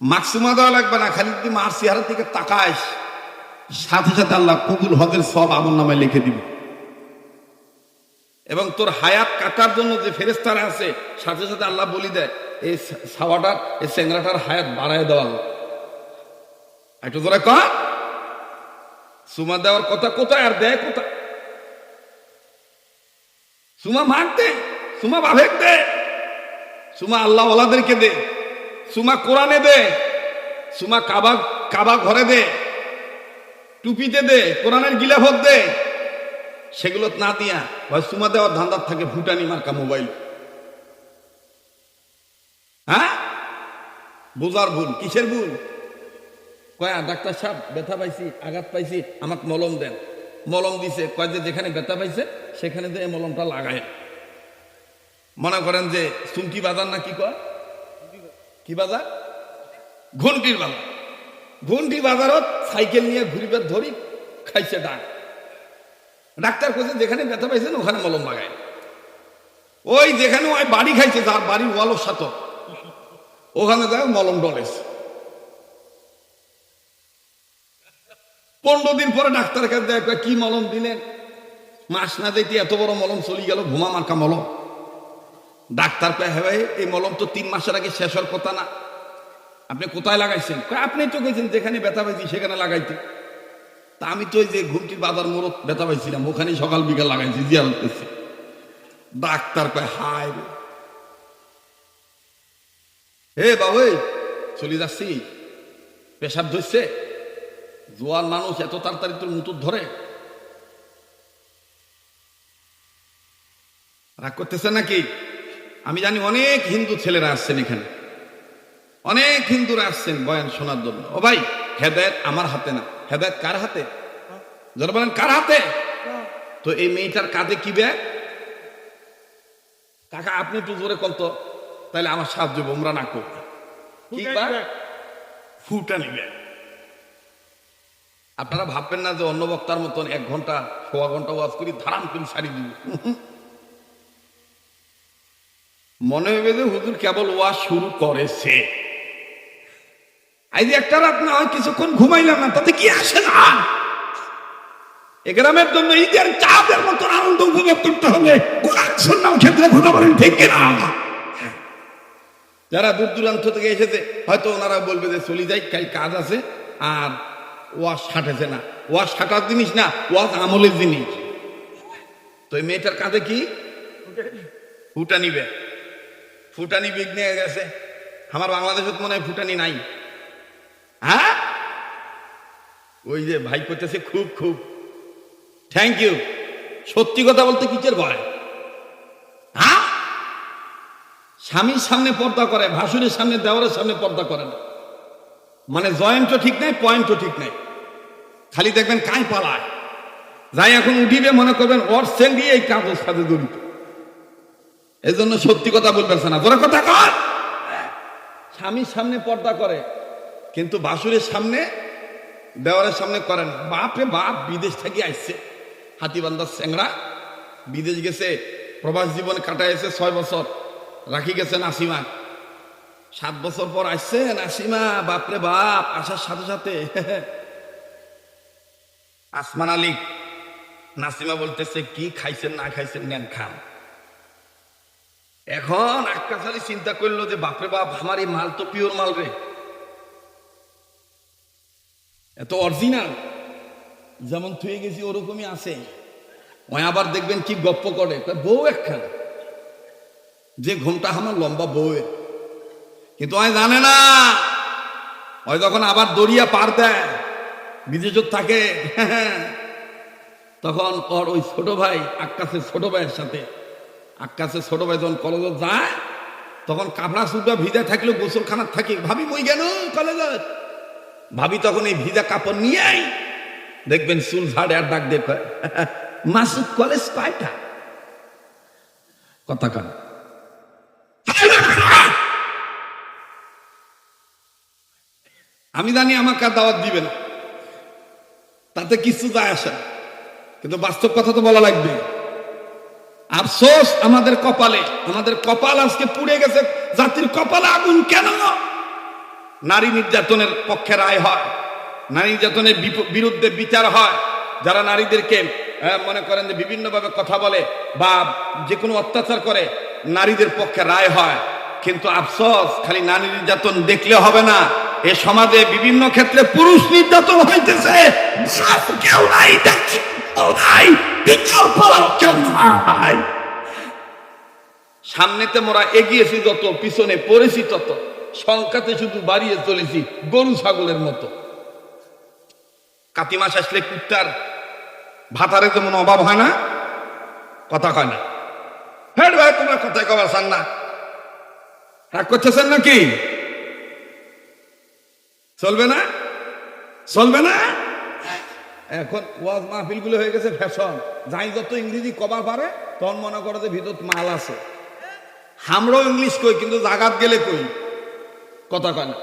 মাকসুমা দেওয়া লাগবে না, খালি তুই মার চেহারার দিকে তাকাইস। সাথে সাথে আল্লাহ কবুল হকের সব আমল নামায় লিখে দিবে। এবং তোর হায়াত কাটার জন্য যে ফেরেস্তারা আছে সাথে সাথে আল্লাহ বলি দেয়, এই সাওয়াটার এই চেংরাটার হায়াত বাড়ায় দেওয়া। একটু ধরে ক। সুমা দেওয়ার কথা কোথায় আর দেয় কোথায় সুমা মার দে সুমা বাভেক দে। সুমা আল্লাহ ওলাদেরকে দে। সুমা কোরআনে দে, সুমা কাবা কাবা ঘরে দে, টুপিতে দে, কোরআনের গিলাফত দে। সেগুলো না দিয়া, ভাই, সুমা দেওয়ার ধান্দার থাকে ফুটানি মার্কা মোবাইল। হ্যাঁ? বোঝার ভুল, কিসের ভুল? কয়া ডাক্তার সাহেব, ব্যথা পাইছি, আঘাত পাইছি, আমাকে মলম দেন। মলম দিছে, কয় যে, যেখানে ব্যথা পাইছে, সেখানে দিয়ে মলমটা লাগায় মনে করেন যে সুমকি বাজার না কি কয়? কি বাজার? ঘন্টির বাজার। ঘন্টি বাজারত সাইকেল নিয়ে ঘুরি ঘুরিবার ধরি খাইছে ডাক। ডাক্তার কইছে, যেখানে ব্যথা পাইছেন, ওখানে মলম লাগায় ওই যেখানে ওই বাড়ি খাইছে তার বাড়ির ওয়ালোর সাথে ওখানে যায় মলম ডলেছে। পনেরো দিন পরে ডাক্তারের কাছে দেখ কি মলম দিলেন? মাস না দেখতে এত বড় মলম চলে গেল, ঘুমা মার্কা মলম। ডাক্তার কয় হ্যাঁ এই মলম তো তিন মাসের আগে শেষ হওয়ার কথা না। আপনি কোথায় লাগাইছেন? আপনি তো গেছেন যেখানে ব্যথা পাইছি, সেখানে লাগাইতে। তা আমি তো ওই যে ঘুমটির বাজার মোড়ত ব্যথা পাইছিলাম ওখানে সকাল বিকাল লাগাইছি, জিয়ারত করছি। ডাক্তার কয়, হায় রে। হে বাবু চলে যাচ্ছি। পেশাব ধরছে। জোয়ার মানুষ এত তাড়াতাড়ি তোর মুতুর ধরে? রাগ করতেছে নাকি? আমি জানি অনেক হিন্দু ছেলেরা আসছেন এখানে। অনেক হিন্দুরা আসছেন বয়ান শোনার জন্য। ও ভাই হেদায়ত আমার হাতে না। হেদায়ত কার হাতে? যারা বলেন কার হাতে? তো এই মেয়েটার কাঁধে কি ব্যাগ? কাকা আপনি একটু জোরে কন্ত তাহলে আমার সাহায্য বোমরা না করবে? ফুটানি ব্যাগ? আপনারা ভাববেন না যে অন্য বক্তার মতন এক ঘণ্টা সোয়া ঘণ্টা ওয়াজ করি ধারাম করে সারি দিব। মনে হবে যে হুজুর কেবল ওয়াজ শুরু করেছে। যে একটা রাত না হয় কিছুক্ষণ ঘুমাইলাম না, তাতে কি আসে না? এ গ্রামের জন্য ঈদের চাঁদের মতন আনন্দ উপভোগ করতে হবে। কোরআন ক্ষেত্রে কথা বলেন, ঠিক কিনা যারা দূর দূরান্ত থেকে এসেছে, হয়তো ওনারা বলবে যে চলে যাই, কাল কাজ আছে, আর ওয়াশ সাটেছে না। ওয়াশ সাটার জিনিস না ওয়াশ আমলের জিনিস। তো এই মেয়েটার কাঁধে কি? ফুটানি ব্যাগ ফুটানি বিঘ্নে গেছে। আমার বাংলাদেশে তো মনে হয় ফুটানি নাই। হ্যাঁ? ওই যে ভাই করতেছে খুব খুব। থ্যাংক ইউ সত্যি কথা বলতে কিচের ভয়? হ্যাঁ? স্বামীর সামনে পর্দা করে, ভাসুরের সামনে দেওয়ারের সামনে পর্দা করে না। মানে জয়েন্টও ঠিক নাই, পয়েন্টও ঠিক নাই। খালি দেখবেন কাই পালায়। যাই এখন উঠিবে, মনে করবেন ওর সেন দিয়ে এই কাগজ সাথে জড়িত। এই জন্য সত্যি কথা বলবেন না তোরা কথা কর স্বামীর সামনে পর্দা করে। কিন্তু বাসুরের সামনে দেওয়ারের সামনে করেন। বাপরে বাপ বিদেশ থেকে আসছে হাতিবান্দার স্যাংরা বিদেশ গেছে প্রবাস জীবন কাটাইছে ছয় বছর। রাখি গেছে নাসিমা। সাত বছর পর আসছে নাসিমা বাপরে বাপ আসার সাথে সাথে। আসমান আলী নাসিমা বলতেছে কি খাইছেন না খাইছেন নেন খান। এখন আক্কাস আলী চিন্তা করল যে, বাপরে বাপ, আমার এই মাল তো পিওর মাল রে। এত অরিজিনাল যেমন থুয়ে গেছি, ওরকমই আছে। ওই আবার দেখবেন কি গপ্প করে। বউ একখান। যে ঘুমটা আমার লম্বা বউয়ের। কিন্তু ওই জানে না। ওই যখন আবার দরিয়া পার দেয় বিদেশত থাকে, তখন ওর ওই ছোট ভাই আক্কাসের ছোট ভাইয়ের সাথে আক্কাসের ছোট ভাই যখন কলেজে যায়, তখন কাপড়া সুটা ভিজা থাকলেও গোসলখানার থাকে। ভাবি মই গেল কলেজত ভাবি তখন এই ভিজা কাপড় নিয়েই দেখবেন চুল ঝাড়ে আর ডাক দেখ মাসুদ কলেজ কয়টা? কথা কান। আমি জানি আমাকে আর দাওয়াত দিবে না। তাতে কিছু যায় আসে কিন্তু বাস্তব কথা তো বলা লাগবে। আফসোস, আমাদের কপালে, আমাদের কপাল আজকে পুড়ে গেছে, জাতির কপালে আগুন কেন? নারী নির্যাতনের পক্ষে রায় হয়, নারী নির্যাতনের বিরুদ্ধে বিচার হয়। যারা নারীদেরকে মনে করেন যে বিভিন্নভাবে কথা বলে বা যে কোনো অত্যাচার করে, নারীদের পক্ষে রায় হয়। কিন্তু আফসোস, খালি নারী নির্যাতন দেখলে হবে না। এ সমাজে বিভিন্ন ক্ষেত্রে পুরুষ নির্যাতন হইতেছে। কেউ নাই দেখছি নাই, বিকল্প। সামনেতে মোরা এগিয়েছি যত পিছনে পড়েছি তত। সংখ্যাতে শুধু বাড়িয়ে চলেছি গরু ছাগলের মতো। কাতি মাস আসলে কুত্তার ভাতারে তেমন অভাব হয় না? কথা কয় না। হ্যাঁ ভাই তোমার কথায় কবার চান না। রাগ করতেছেন নাকি? চলবে না? চলবে না? এখন ওয়াজ মাহফিলগুলো হয়ে গেছে ফ্যাশন। যাই যত ইংরেজি কবার পারে তখন মনে করে যে ভিতর মাল আছে। আমরাও ইংলিশ কই, কিন্তু জাগাত গেলে কই? কথা কয় না।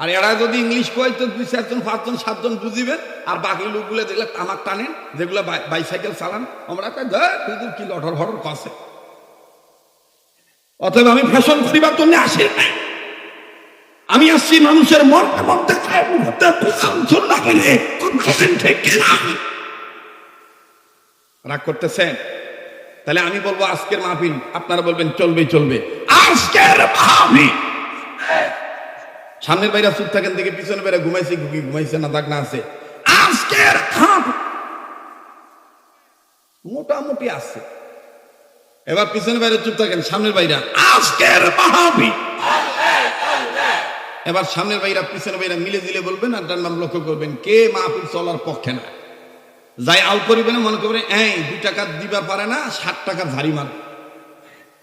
আর এরা যদি ইংলিশ কয়, তো দুই চারজন, পাঁচজন, সাতজন বুঝিবেন আর বাকি লোকগুলো দেখলে তামাক টানেন, যেগুলো বাইসাইকেল চালান। আমরা তুই কি লটর ভটর কষে অতএব আমি ফ্যাশন করিবার জন্য আসি না। আমি আসছি মানুষের মন মধ্যে রাগ করতেছেন? তাহলে আমি বলব আজকের মাহফিল, আপনারা বলবেন চলবে চলবে। আজকের সামনের বাইরে চুপ থাকেন দিকে পিছনে বাইরে ঘুমাইছে ঘুগি ঘুমাইছে না, দাগ না আছে। আজকের মোটামুটি আছে। এবার পিছনে বাইরে চুপ থাকেন, সামনের বাইরে। আজকের মাহফিল! এবার সামনের বাইরা পিছনের বাইরা মিলে দিলে বলবেন আর নাম লক্ষ্য করবেন, কে মাহফিল চলার পক্ষে না। যাই আল করিবে না মনে করবেন, এই, দুই টাকা দিবা পারে না, ষাট টাকা ঝাড়ি মার।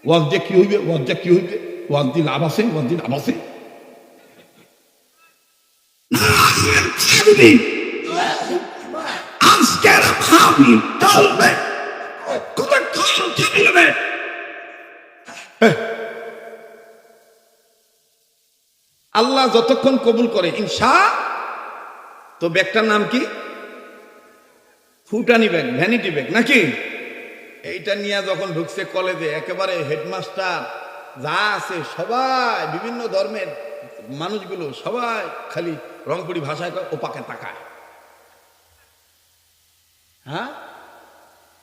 ওয়াজ যে কি হইবে, ওয়াজ যে কি হইবে, ওয়াজ দি লাভ আছে, ওয়াজ দি লাভ আছে। আজকের মাহফিল চলবে কোথায় চলবে আল্লাহ যতক্ষণ কবুল করে, ইনশা, তো ব্যাগটার নাম কি? ফুটানি ব্যাগ, ভ্যানিটি ব্যাগ, নাকি? এইটা নিয়ে যখন ঢুকছে কলেজে, একেবারে হেডমাস্টার, যা আছে, সবাই, বিভিন্ন ধর্মের মানুষগুলো, সবাই খালি রংপুরি ভাষায় ওপাকে তাকায়। হ্যাঁ?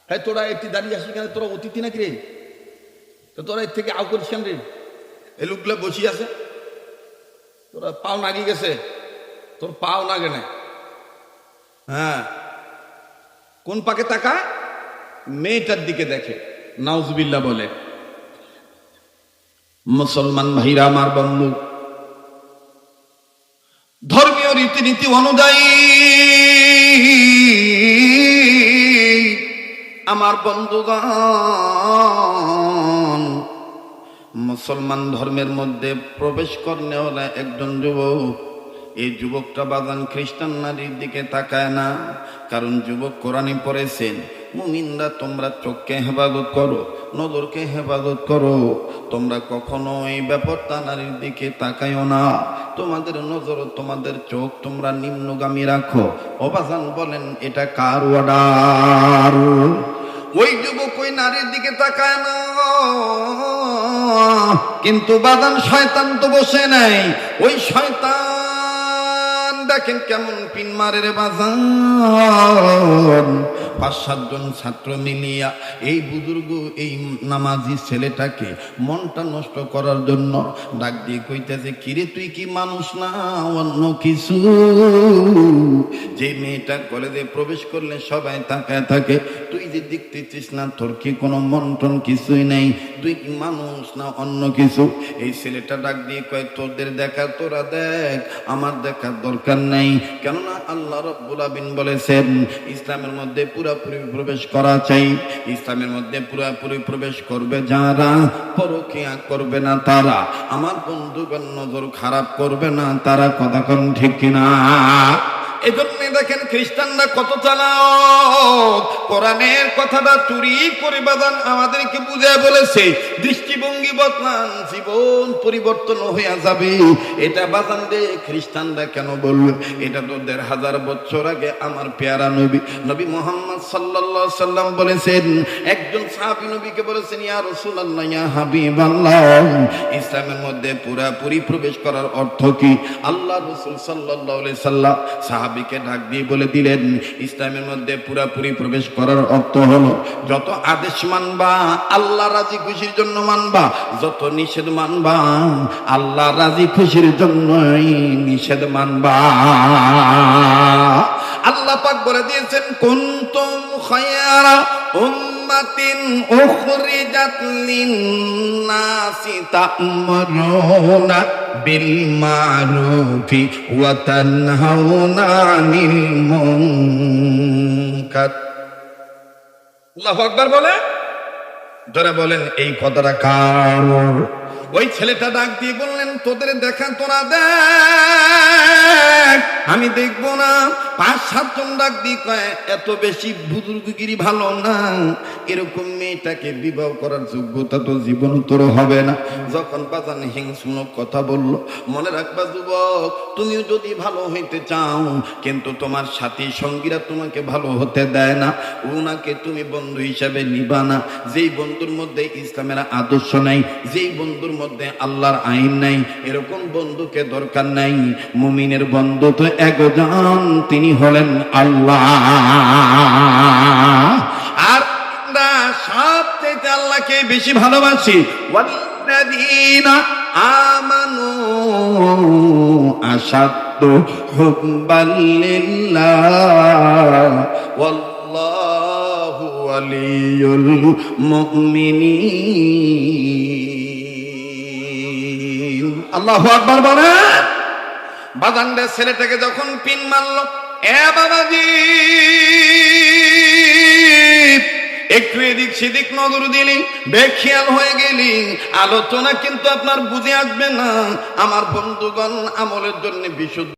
হ্যাঁ তোরা একটি দাঁড়িয়ে আসি কেন? তোরা অতিথি নাকি রে? তো তোরা এর থেকে আউ করিস রে। এই লোকগুলো বসি আছে। তোরা পাও নাগি গেছে? তোর পাও নাগে না হ্যাঁ। কোন পাকে তাকা? মেয়েটার দিকে দেখে। নাউজবিল্লা বলে, মুসলমান ভাইরা, আমার বন্ধু, ধর্মীয় রীতিনীতি অনুযায়ী আমার বন্ধুগণ মুসলমান ধর্মের মধ্যে প্রবেশ করনেওয়ালা একজন যুবক। এই যুবকটা বাগান খ্রিস্টান নারীর দিকে তাকায় না, কারণ যুবক কোরআনে পড়েছেন, মুমিনরা তোমরা চোখকে হেফাজত করো, নজরকে হেফাজত করো। তোমরা কখনো এই ব্যাপারটা নারীর দিকে তাকাইও না। তোমাদের নজর, তোমাদের চোখ, তোমরা নিম্নগামী রাখো। অবাসান বলেন, এটা কার অর্ডার? ওই যুবক ওই নারীর দিকে তাকায় না। কিন্তু বাদান শয়তান তো বসে নাই। ওই শয়তান, দেখেন কেমন পিন মারে রে বাজান পাঁচ সাতজন ছাত্র মিলিয়া এই বুজুর্গ, এই নামাজি ছেলেটাকে মনটা নষ্ট করার জন্য ডাক দিয়ে কইতেছে, কিরে, তুই কি মানুষ না? অন্য কিছু? যে মেয়েটা কলেজে প্রবেশ করলে সবাই তাকায় থাকে, তুই যে দেখতেছিস না, তোর কি কোনো মন্টন কিছুই নেই? তুই কি মানুষ না অন্য কিছু? এই ছেলেটা ডাক দিয়ে কয়, তোদের দেখা তোরা দেখ, আমার দেখার দরকার নেই। কেননা আল্লাহ রব্বুল আবিন বলেছেন, ইসলামের মধ্যে পুরোপুরি প্রবেশ করা চাই। ইসলামের মধ্যে পুরোপুরি প্রবেশ করবে যারা, পরকিয়া করবে না তারা। আমার বন্ধুগণ নজর খারাপ করবে না, তারা কথা ঠিক কিনা? এজন্য বর্তমানে দেখেন, খ্রিস্টানরা কত চালাক। কোরআনের কথাটা চুরি করে বাদান আমাদেরকে বুঝায় বলেছে, দৃষ্টিভঙ্গি বদলান, জীবন পরিবর্তন হয়ে যাবে। এটা বাদান দে, খ্রিস্টানরা কেন বলল এটা তো দেড় হাজার বছর আগে আমার পেয়ারা নবী নবী মোহাম্মদ আলাইহি সাল্লাম বলেছেন, একজন সাহাবী নবীকে বলেছেন, ইয়া রাসূলুল্লাহ, ইয়া হাবিবাল্লাহ। ইসলামের মধ্যে পুরাপুরি প্রবেশ করার অর্থ কি? আল্লাহ রসুল আলাইহি সাল্লাম সাহাবীকে ডাক দিয়ে বলে দিলেন, ইসলামের মধ্যে পুরাপুরি প্রবেশ করার অর্থ হলো, যত আদেশ মানবা, আল্লাহ রাজি খুশির জন্য মানবা, যত নিষেধ মানবা, আল্লাহ রাজি খুশির জন্যই নিষেধ মানবা। আল্লাহ পাক বলে দিয়েছেন, কুনতুম খায়রা উম্মাতিন উখরিজাত লিন-নাসি তা'মুরুনা বিল মারুফি ওয়া তানহাউনা আনিল মুনকার আল্লাহু আকবার বলে। ধরে বলেন, এই কথাটা কার? ওই ছেলেটা ডাক দিয়ে বললেন তোদের দেখা তোরা দেখ। আমি দেখব না, পাঁচ সাতজন ডাক দিয়ে কয়, এত বেশি বুজুর্গগিরি ভালো না। এরকম মেয়েটাকে বিবাহ করার যোগ্যতা তো জীবন তোর হবে না। যখন বাজান হিংসুন কথা বলল, মনে রাখবা যুবক, তুমিও যদি ভালো হইতে চাও, কিন্তু তোমার সাথী সঙ্গীরা তোমাকে ভালো হতে দেয় না। উনাকে তুমি বন্ধু হিসাবে নিবা না। যেই বন্ধুর মধ্যে ইসলামের আদর্শ নাই, যেই বন্ধুর মধ্যে আল্লাহর আইন নাই এরকম বন্ধুকে দরকার নাই। মুমিনের বন্ধু তো একজন, তিনি হলেন আল্লাহ। আর আমরা সবচেয়ে আল্লাহকে বেশি ভালোবাসি। আমানু আশাদ্দু হুব্বাল লিল্লাহ। ওয়াল্লাহু আল্লাহু আকবার বলে বাদান্ডে ছেলেটাকে যখন পিন মারলো, এ বাবাজি, একটু এদিক সেদিক নজর দিলি, বেখিয়াল হয়ে গেলি। আলোচনা কিন্তু আপনার বুঝে আসবে না। আমার বন্ধুগণ আমলের জন্য বিশুদ্ধ